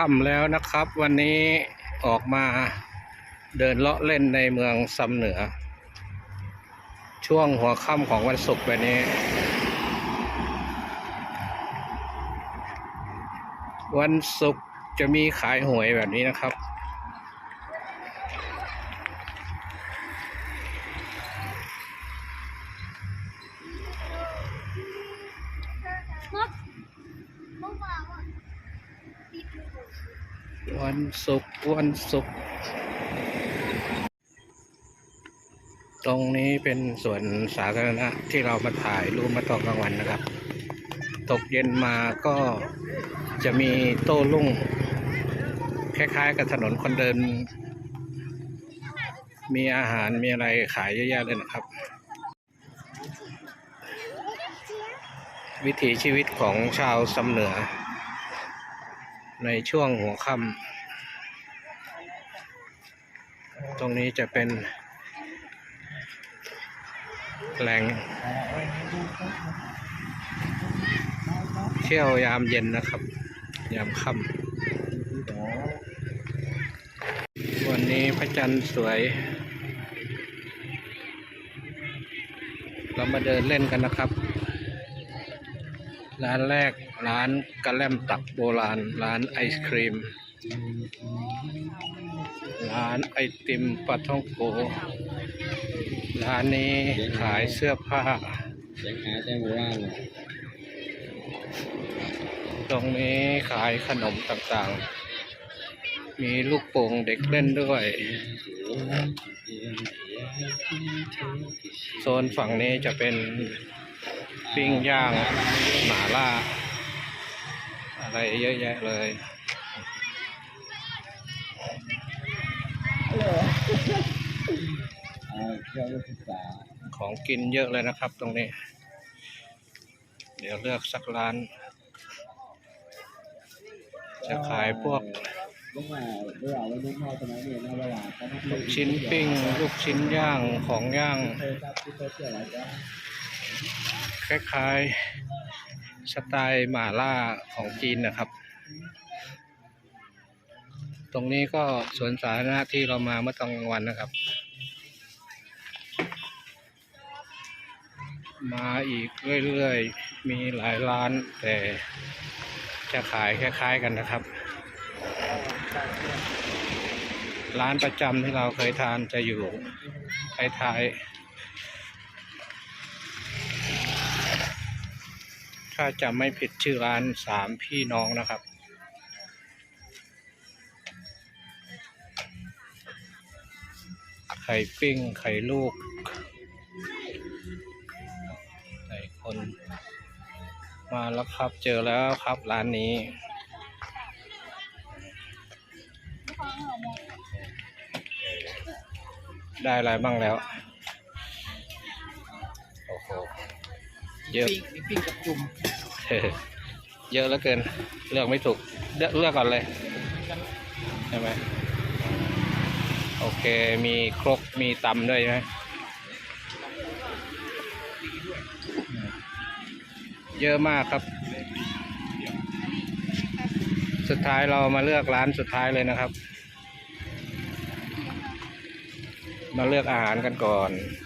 ค่ำแล้วนะครับ วันนี้ออกมาเดินเลาะเล่นในเมืองซำเหนือ ช่วงหัวค่ำของวันศุกร์แบบนี้ วันศุกร์จะมีขายหวยแบบนี้นะครับ วันศุกร์วันศุกร์ตรงนี้เป็นส่วนสาธารณะที่เรามาถ่ายรูปมาตอนกลางวันนะครับ ตกเย็นมาก็จะมีโต้รุ่ง คล้ายๆ กับถนนคนเดิน มีอาหารมีอะไรขายเยอะแยะเลยนะครับ วิถีชีวิตของชาวสำเหนือ ในช่วงหัวค่ำตรงนี้จะเป็นแหล่งเที่ยวยามเย็นนะครับ ยามค่ำวันนี้พระจันทร์สวย เรามาเดินเล่นกันนะครับ ร้านแรก ร้านกระแลมตักโบราณ ร้านไอศครีม ร้านไอติมปลาท่องโก ร้านนี้ขายเสื้อผ้าเสียงหาแจ้งว่าเลยตรงนี้ขายขนมต่างๆ มีลูกโป่งเด็กเล่นด้วย โซนฝั่งนี้จะเป็นปิ้งย่างหมาล่า อะไรเยอะแยะเลยของกินเยอะเลยนะครับตรงนี้ เดี๋ยวเลือกสักร้าน จะขายพวก ลูกชิ้นปิ้ง ลูกชิ้นย่างของย่างคยทราบที่เขาเชื่ออะไรก็คล้ายๆ สไตล์หม่าล่าของจีนนะครับ ตรงนี้ก็สวนสาธารณะที่เรามาเมื่อตอนกลางวันนะครับ มาอีกเรื่อยๆ มีหลายร้านแต่จะขายคล้ายๆกันนะครับ ร้านประจำที่เราเคยทานจะอยู่ท้ายๆ ถ้าจำไม่ผิดชื่อร้านสามพี่น้องนะครับ ไข่ปิ้ง ไข่ลูกไข่คน มาแล้วครับ เจอแล้วครับร้านนี้ ได้อะไรบ้างแล้ว โอ้โห เยอะปิ้งปิ้งกับจุ่มเยอะเหลือเกิน เลือกไม่ถูกเลือกเลือกก่อนเลยใช่ไหมโอเค มีครกมีตำด้วยใช่ไหมเยอะมากครับ สุดท้ายเรามาเลือกร้านสุดท้ายเลยนะครับ มาเลือกอาหารกันก่อนอ